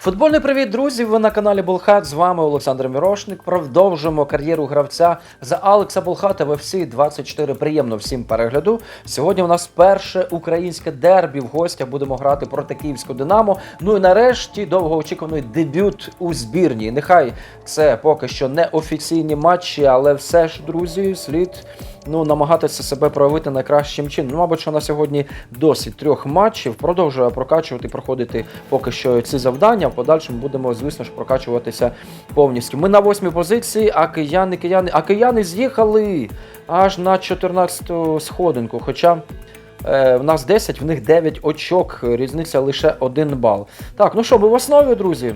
Футбольний привіт, друзі! Ви на каналі Болхат. З вами Олександр Мірошник. Продовжимо кар'єру гравця за Алекса Болхата в FC 24. Приємно всім перегляду. Сьогодні у нас перше українське дербі в гостях. Будемо грати проти Київського Динамо. Ну і нарешті довгоочікуваний дебют у збірні. Нехай це поки що не офіційні матчі, але все ж, друзі, слід ну, намагатися себе проявити найкращим чином. Ну, мабуть, що на сьогодні досить трьох матчів. Продовжує прокачувати, проходити поки що ці завдання. В подальшому будемо, звісно ж, прокачуватися повністю. Ми на восьмій позиції, а кияни, кияни, а кияни з'їхали аж на 14-ту сходинку. Хоча. Е, в нас 10, в них 9 очок, різниця лише 1 бал. Так, ну що, ми в основі, друзі.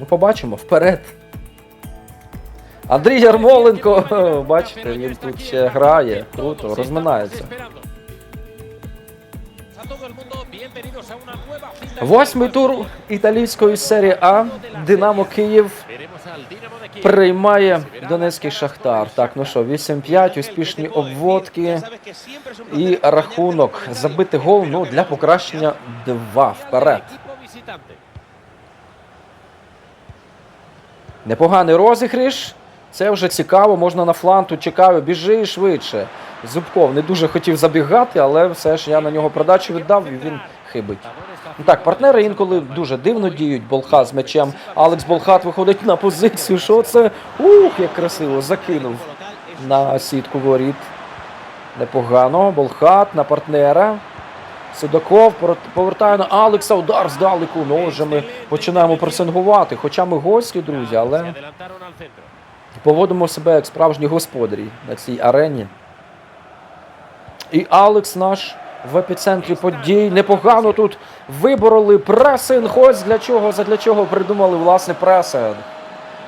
Ну, побачимо вперед. Андрій Ярмоленко, бачите, він тут ще грає, круто, розминається. Восьмий тур італійської серії А. Динамо Київ приймає Донецький Шахтар. Так, ну що, 8-5, успішні обводки і рахунок. Забити гол ну, для покращення 2 вперед. Непоганий розіграш. Це вже цікаво, можна на фланг, тут цікаво, біжи швидше. Зубков не дуже хотів забігати, але все ж я на нього продачу віддав і він хибить. Так, партнери інколи дуже дивно діють. Болхат з м'ячем. Алекс Болхат виходить на позицію. Що це? Ух, як красиво! Закинув на сітку воріт. Непогано. Болхат на партнера. Судаков повертає на Алекса. Удар здалеку. Ну, вже ми починаємо пресингувати. Хоча ми гості, друзі, але поводимо себе як справжні господарі на цій арені. І Алекс наш в епіцентрі подій. Непогано тут вибороли пресинг. Ось для чого, задля чого придумали власне пресинг.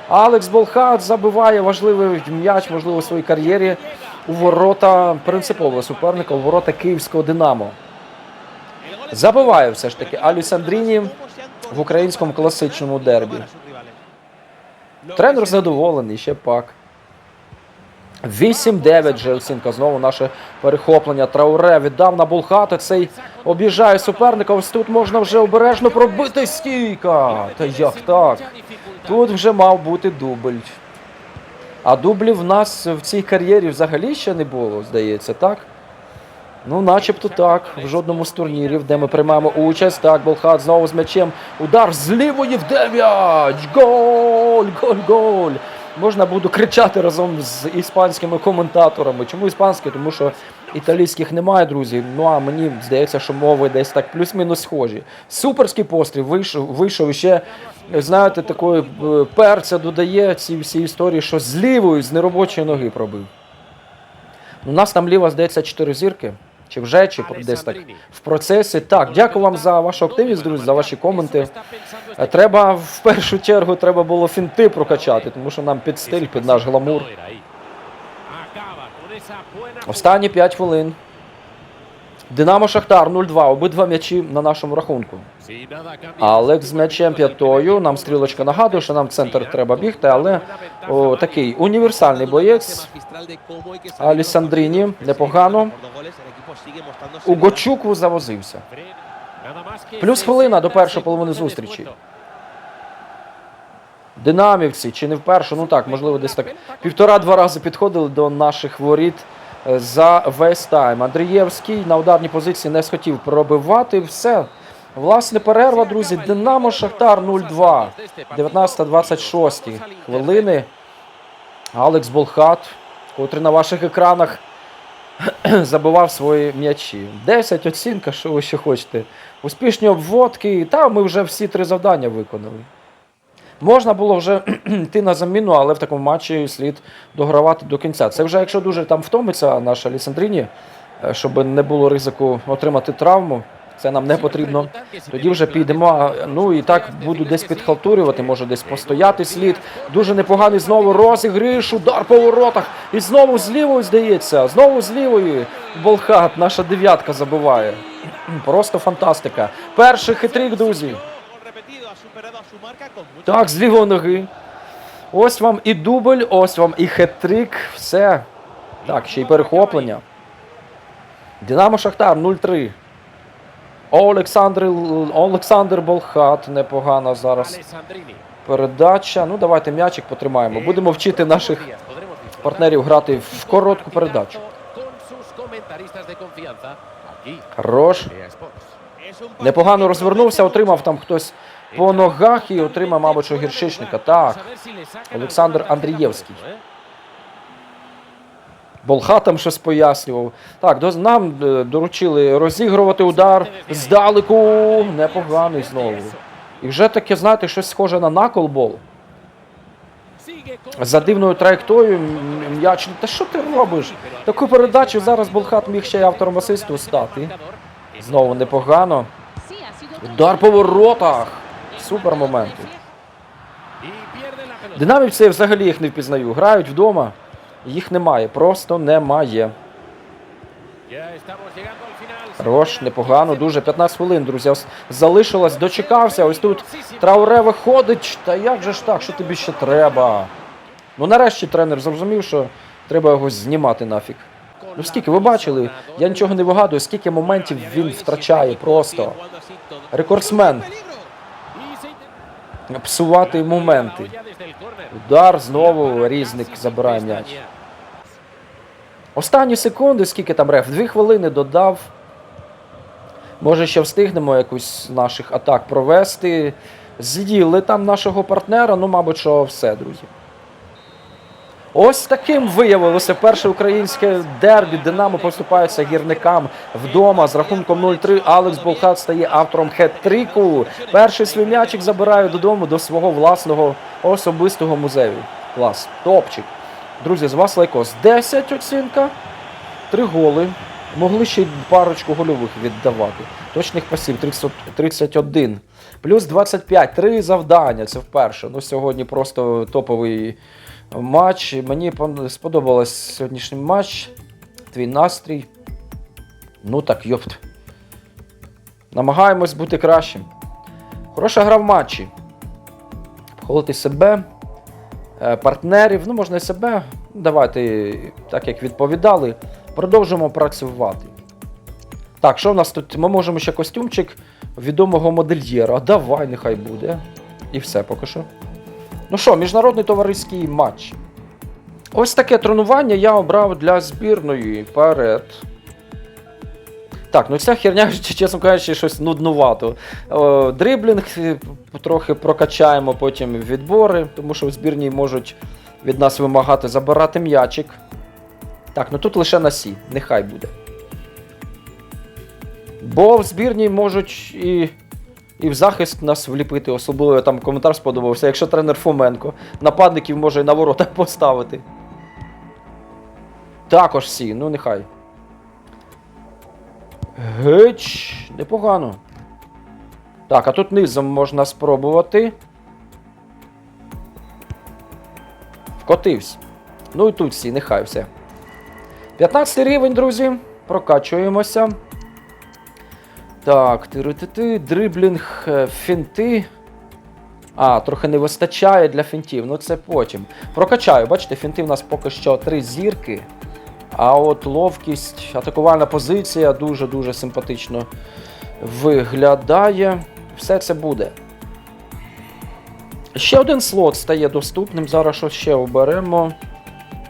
Алекс Болхат забиває важливий м'яч, можливо, у своїй кар'єрі у ворота принципового суперника, у ворота київського Динамо. Забиває все ж таки Алісандріні в українському класичному дербі. Тренер задоволений, ще пак. 8-9 же оцінка. Знову наше перехоплення. Трауре віддав на Булхата. Цей об'їжджає суперника. Ось тут можна вже обережно пробити стійка. Та як так? Тут вже мав бути дубль. А дублів в нас в цій кар'єрі взагалі ще не було, здається, так? Ну, начебто так. В жодному з турнірів, де ми приймаємо участь. Так, Болхат знову з м'ячем. Удар з лівої в 9. Голь! Голь, голь! Можна буду кричати разом з іспанськими коментаторами. Чому іспанські? Тому що італійських немає, друзі. Ну а мені здається, що мови десь так плюс-мінус схожі. Суперський постріл вийшов, вийшов ще, знаєте, такої е, перця додає ці всі історії, що з лівої, з неробочої ноги пробив. У нас там ліва, здається, 4 зірки. Чи вже, чи десь так в процесі. Так, дякую вам за вашу активність, друзі, за ваші коменти. Треба в першу чергу треба було фінти прокачати, тому що нам під стиль, під наш гламур. Останні 5 хвилин. Динамо Шахтар 0-2. Обидва м'ячі на нашому рахунку. Алекс з м'ячем п'ятою. Нам стрілочка нагадує, що нам в центр треба бігти, але о, такий універсальний боєць. Алісандріні непогано. У Гочуку завозився. Плюс хвилина до першої половини зустрічі. Динамівці, чи не вперше, ну так, можливо, десь так півтора-два рази підходили до наших воріт е, за весь тайм. Андрієвський на ударній позиції не схотів пробивати. Все. Власне, перерва, друзі. Динамо Шахтар 0-2. 19-26 хвилини. Алекс Болхат, котрий на ваших екранах забивав свої м'ячі. 10 оцінка, що ви ще хочете. Успішні обводки. Та ми вже всі три завдання виконали. Можна було вже йти на заміну, але в такому матчі слід догравати до кінця. Це вже якщо дуже там втомиться наша Лісандріні, е, щоб не було ризику отримати травму. Це нам не потрібно. Тоді вже підемо. Ну і так буду десь підхалтурювати, може десь постояти слід. Дуже непоганий знову розігриш, удар по воротах. І знову з здається. Знову з. Болхат, наша дев'ятка забиває. Просто фантастика. Перший хитрик, друзі. Так, з лівої ноги. Ось вам і дубль, ось вам і хет-трик. Все. Так, ще й перехоплення. Динамо Шахтар 0-3. Олександр, Олександр Болхат. Непогана зараз передача. Ну, давайте м'ячик потримаємо. Будемо вчити наших партнерів грати в коротку передачу. Хорош. Непогано розвернувся, отримав там хтось по ногах і отримав, мабуть, що гіршичника. Так, Олександр Андрієвський. Болха там щось пояснював. Так, нам е, доручили розігрувати удар здалеку. Непоганий знову. І вже таке, знаєте, щось схоже на наколбол. За дивною траєкторією м'яч. Та що ти робиш? Таку передачу зараз Болхат міг ще й автором асисту стати. Знову непогано. Удар по воротах. Супер моменти. Динамівці я взагалі їх не впізнаю. Грають вдома. Їх немає, просто немає. Хорош, непогано, дуже. 15 хвилин, друзі. Ось залишилось, дочекався. Ось тут Трауре виходить. Та як же ж так, що тобі ще треба? Ну нарешті тренер зрозумів, що треба його знімати нафіг. Ну скільки ви бачили? Я нічого не вигадую, скільки моментів він втрачає просто. Рекордсмен. Псувати моменти. Удар знову різник забирає м'яч. Останні секунди, скільки там реф? Дві хвилини додав. Може, ще встигнемо якусь наших атак провести. З'їли там нашого партнера, ну, мабуть, що все, друзі. Ось таким виявилося перше українське дербі. Динамо поступається гірникам вдома з рахунком 0-3. Алекс Болхат стає автором хет-трику. Перший свій м'ячик забирає додому до свого власного особистого музею. Клас, топчик. Друзі, з вас лайкос. 10 оцінка. Три голи. Могли ще й парочку гольових віддавати. Точних пасів 30 31. Плюс 25. Три завдання. Це вперше. Ну, сьогодні просто топовий матч. Мені сподобалось сьогоднішній матч. Твій настрій. Ну так, йопт. Намагаємось бути кращим. Хороша гра в матчі. Вхолити себе, е, партнерів, ну можна і себе. Давайте, так як відповідали, продовжимо працювати. Так, що в нас тут? Ми можемо ще костюмчик відомого модельєра. Давай, нехай буде. І все поки що. Ну що, міжнародний товариський матч. Ось таке тренування я обрав для збірної. Вперед. Так, ну ця херня, чесно кажучи, щось нуднувато. Дриблінг е, трохи прокачаємо потім відбори, тому що в збірній можуть від нас вимагати забирати м'ячик. Так, ну тут лише на сі, нехай буде. Бо в збірній можуть і, і в захист нас вліпити, особливо там коментар сподобався, якщо тренер Фоменко нападників може і на воротах поставити. Також сі, ну нехай. Геч, непогано. Так, а тут низом можна спробувати. Вкотився. Ну і тут всі, нехай все. 15 рівень, друзі. Прокачуємося. Так, ти дриблінг, е, фінти. А, трохи не вистачає для фінтів. Ну це потім. Прокачаю, бачите, фінти в нас поки що три зірки. А от ловкість, атакувальна позиція дуже-дуже симпатично виглядає. Все це буде. Ще один слот стає доступним. Зараз що ще оберемо.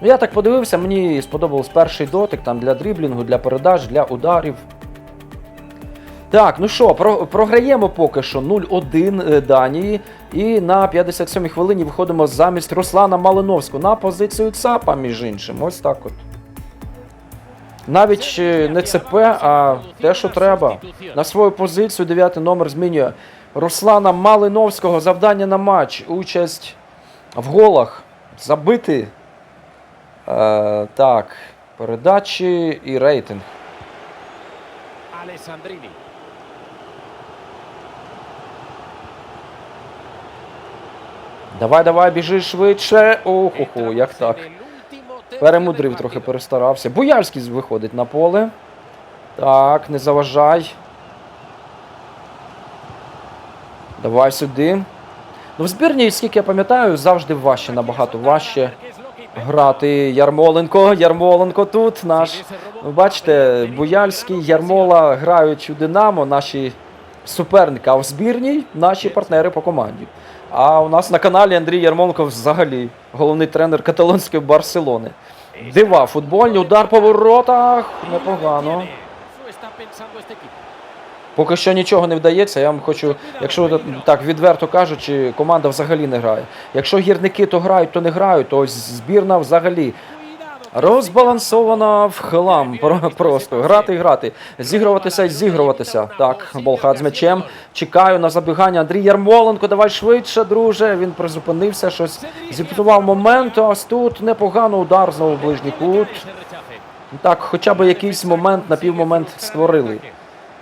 Я так подивився, мені сподобався перший дотик там для дріблінгу, для передач, для ударів. Так, ну що, про, програємо поки що 0-1 е, Данії. І на 57-й хвилині виходимо замість Руслана Малиновського на позицію ЦАПа, між іншим. Ось так от. Навіть е, не ЦП, а те, що треба. На свою позицію дев'ятий номер змінює Руслана Малиновського. Завдання на матч. Участь в голах. Забити. Е, так, передачі і рейтинг. Alessandrini. Давай, давай, біжи швидше. Охо, як так. Перемудрив трохи, перестарався. Боярський виходить на поле. Так, не заважай. Давай сюди. Ну, в збірні, скільки я пам'ятаю, завжди важче, набагато важче грати Ярмоленко. Ярмоленко тут наш. Ви бачите, Буяльський, Ярмола грають у Динамо, наші суперники, а в збірній наші партнери по команді. А у нас на каналі Андрій Ярмоленко взагалі головний тренер каталонської Барселони. Дива, футбольний удар по воротах. Непогано. Поки що нічого не вдається. Я вам хочу, якщо так відверто кажучи, команда взагалі не грає. Якщо гірники то грають, то не грають, то ось збірна взагалі розбалансована в хлам. Просто грати і грати. Зігруватися і зігруватися. Так, Болхат з м'ячем. Чекаю на забігання. Андрій Ярмоленко, давай швидше, друже. Він призупинився, щось зіпсував момент. Ось тут непогано удар знову в ближній кут. Так, хоча б якийсь момент, напівмомент створили.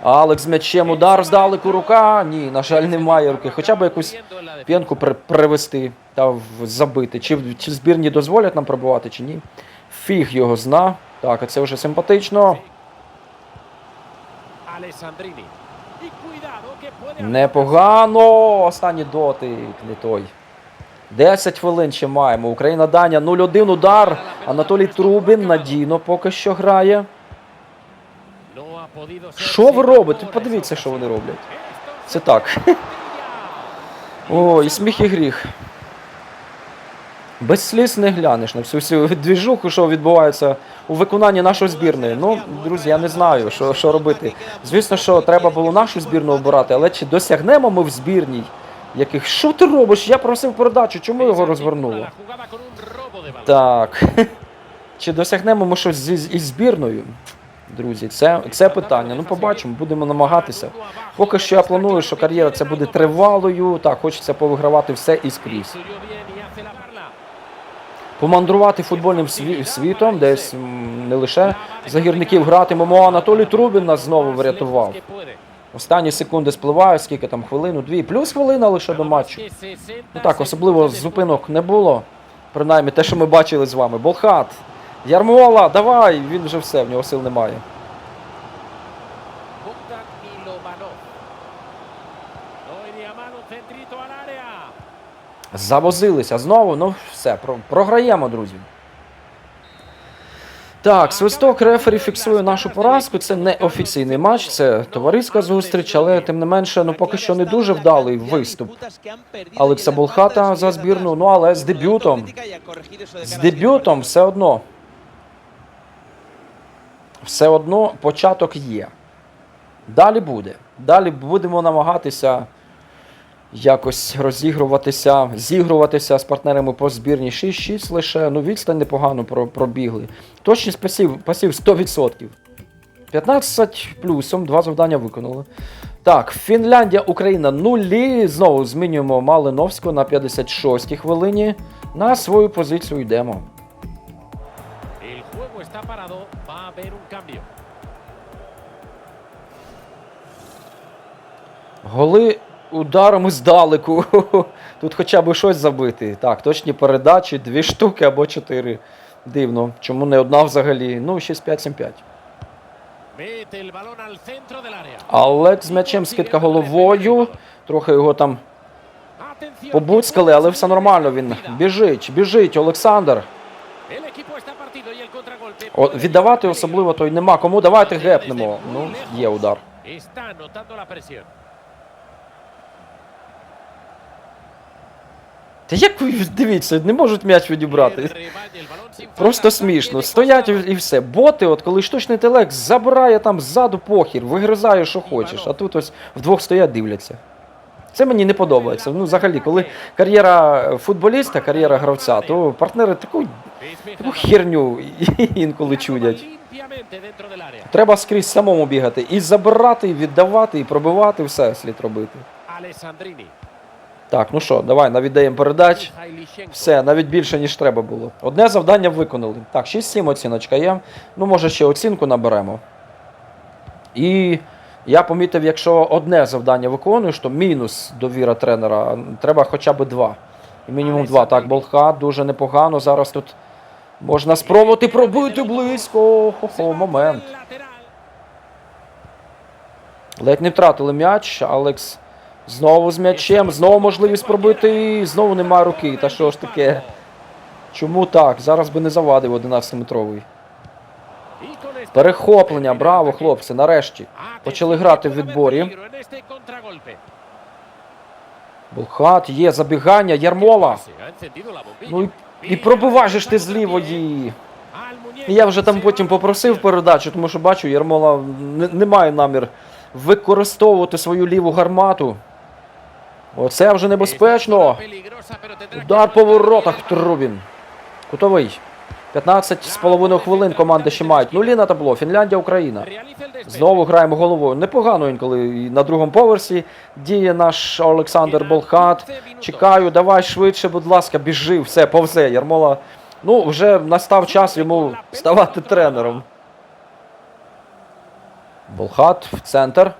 Алекс з м'ячем удар здалеку рука. Ні, на жаль, немає руки. Хоча б якусь п'янку при- привести та забити. Чи, чи збірні дозволять нам пробувати, чи ні. Фіг його зна. Так, а це вже симпатично. Непогано. Останній дотик, не той. 10 хвилин ще маємо. Україна Даня 0-1 удар. Анатолій Трубін надійно поки що грає. Що ви робите? Подивіться, що вони роблять. Це так. О, і сміх і гріх. Без сліз не глянеш на всю всю двіжуху, що відбувається у виконанні нашої збірної. Ну, друзі, я не знаю, що, що робити. Звісно, що треба було нашу збірну обирати, але чи досягнемо ми в збірній? Яких що ти робиш? Я просив передачу, чому його розвернуло? Так. Чи досягнемо ми щось із збірною? Друзі, це, це питання. Ну, побачимо, будемо намагатися. Поки що я планую, що кар'єра це буде тривалою. Так, хочеться повигравати все і скрізь. Помандрувати футбольним світом, десь не лише за гірників гратимемо. Анатолій Трубін нас знову врятував. Останні секунди спливають, скільки там хвилину, дві, плюс хвилина лише до матчу. Ну так, особливо зупинок не було. Принаймні те, що ми бачили з вами. Болхат. Ярмола, давай! Він вже все, в нього сил немає. Завозилися знову, ну все, про- програємо, друзі. Так, свисток рефері фіксує нашу поразку. Це не офіційний матч, це товариська зустріч, але тим не менше, ну поки що не дуже вдалий виступ. Алекса Болхата за збірну, ну але з дебютом. З дебютом все одно. Все одно початок є. Далі буде. Далі будемо намагатися якось розігруватися, зігруватися з партнерами по збірні 6-6 лише. Ну, відстань непогано про- пробігли. Точність пасів, пасів 100%. 15 плюсом, два завдання виконали. Так, Фінляндія, Україна нулі. Знову змінюємо Малиновську на 56-й хвилині. На свою позицію йдемо. Голи ударами здалеку. Тут хоча б щось забити. Так, точні передачі, дві штуки або чотири. Дивно. Чому не одна взагалі? Ну, 6-5-7-5. Mete el balón al centro del área. Алекс з м'ячем скидка головою. Трохи його там побуцькали, але все нормально. Він біжить, біжить, Олександр. О, віддавати особливо той нема. Кому давайте гепнемо. Ну, є удар. Та як ви дивіться, не можуть м'яч відібрати. Просто смішно. Стоять і все. Боти, от коли штучний інтелект забирає там ззаду похір, вигризає, що хочеш, а тут ось вдвох стоять, дивляться. Це мені не подобається. Ну, взагалі, коли кар'єра футболіста, кар'єра гравця, то партнери таку, таку херню інколи чудять. Треба скрізь самому бігати. І забирати, і віддавати, і пробивати, все слід робити. Так, ну що, давай, навідаємо передач. Все, навіть більше, ніж треба було. Одне завдання виконали. Так, 6-7 оціночка є. Ну, може, ще оцінку наберемо. І я помітив, якщо одне завдання виконуєш, то мінус довіра тренера. Треба хоча б два. І мінімум два. Так, Болха дуже непогано. Зараз тут можна спробувати пробити близько. Хо-хо, момент. Ледь не втратили м'яч. Алекс знову з м'ячем, знову можливість пробити. і Знову немає руки. Та що ж таке? Чому так? Зараз би не завадив 11-метровий. Y con este- Перехоплення, браво, хлопці, нарешті. Почали грати в відборі. Булхат, є забігання, Ярмола. Ну і, і ж ти з лівої. Al Я вже там потім попросив передачу, тому що бачу, Ярмола не, не має намір використовувати свою ліву гармату. Оце вже небезпечно. Удар по воротах. Трубін. Кутовий. 15 з половиною хвилин команди ще мають. Нулі на табло. Фінляндія, Україна. Знову граємо головою. Непогано інколи і на другому поверсі діє наш Олександр Болхат. Чекаю, давай швидше, будь ласка, біжи, все, повзе. Ярмола. Ну, вже настав час йому ставати тренером. Болхат в центр.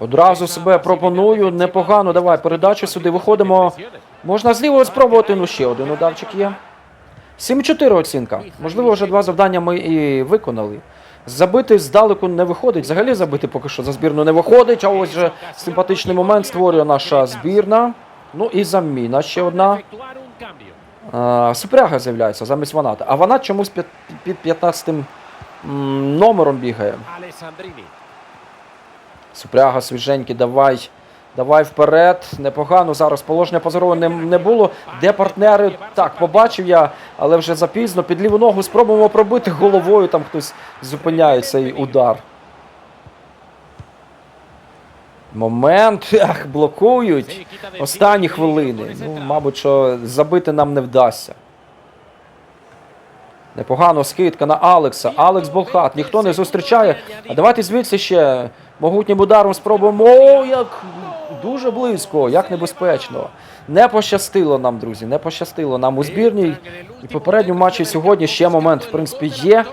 Одразу себе пропоную. Непогано. Давай, передачу сюди. Виходимо. Можна зліво спробувати. Ну ще один ударчик є. 7-4 оцінка. Можливо, вже два завдання ми і виконали. Забити здалеку не виходить. Взагалі забити поки що за збірну не виходить. А ось же симпатичний момент створює наша збірна. Ну і заміна ще одна. Супряга з'являється замість Ваната. А вона чомусь під 15 м, номером бігає. Супряга свіженький, давай. Давай вперед. Непогано зараз положення позорове не, не було. Де партнери? Так, побачив я, але вже запізно. Під ліву ногу спробуємо пробити головою. Там хтось зупиняє цей удар. Момент. Ах, блокують. Останні хвилини. Ну, мабуть, що забити нам не вдасться. Непогано скидка на Алекса. Алекс Болхат. Ніхто не зустрічає. А давайте звідси ще могутнім ударом спробуємо. О, як дуже близько, як небезпечно. Не пощастило нам, друзі. Не пощастило нам у збірній. І попередньому матчі сьогодні ще момент, в принципі, є.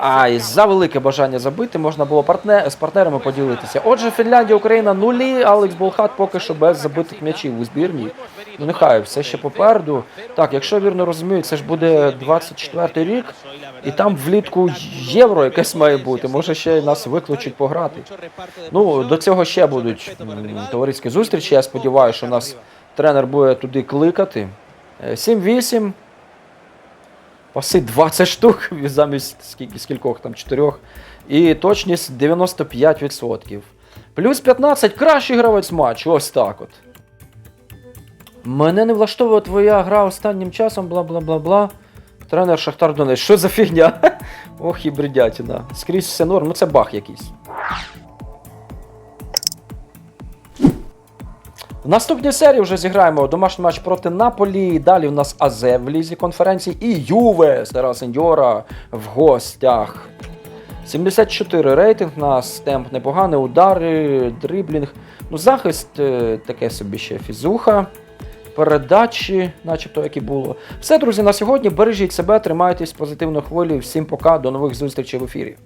А і за велике бажання забити можна було партне... з партнерами поділитися. Отже, Фінляндія, Україна нулі. Алекс Болхат поки що без забитих м'ячів у збірній. Ну нехай все ще попереду. Так, якщо вірно розумію, це ж буде 24-й рік, і там влітку євро якесь має бути. Може ще нас викличуть пограти. Ну, до цього ще будуть товариські зустрічі. Я сподіваюся, що нас тренер буде туди кликати. Е, 7-8. Паси 20 штук замість скільки, скількох там, 4. І точність 95%. Плюс 15 кращий гравець матчу. Ось так от. Мене не влаштовує твоя гра останнім часом, бла бла бла бла. Тренер Шахтар Донець. Що за фігня? Ох і бредятіна. Скрізь все норм, ну це баг якийсь. В наступній серії вже зіграємо домашній матч проти Наполі. Далі у нас АЗ в лізі конференції і Юве Сера Сеньора в гостях. 74 рейтинг нас, темп непоганий, удари, дриблінг. Ну, захист е, таке собі ще фізуха. Передачі, начебто, як і було. Все, друзі, на сьогодні. Бережіть себе, тримайтесь позитивної хвилі. Всім пока, до нових зустрічей в ефірі.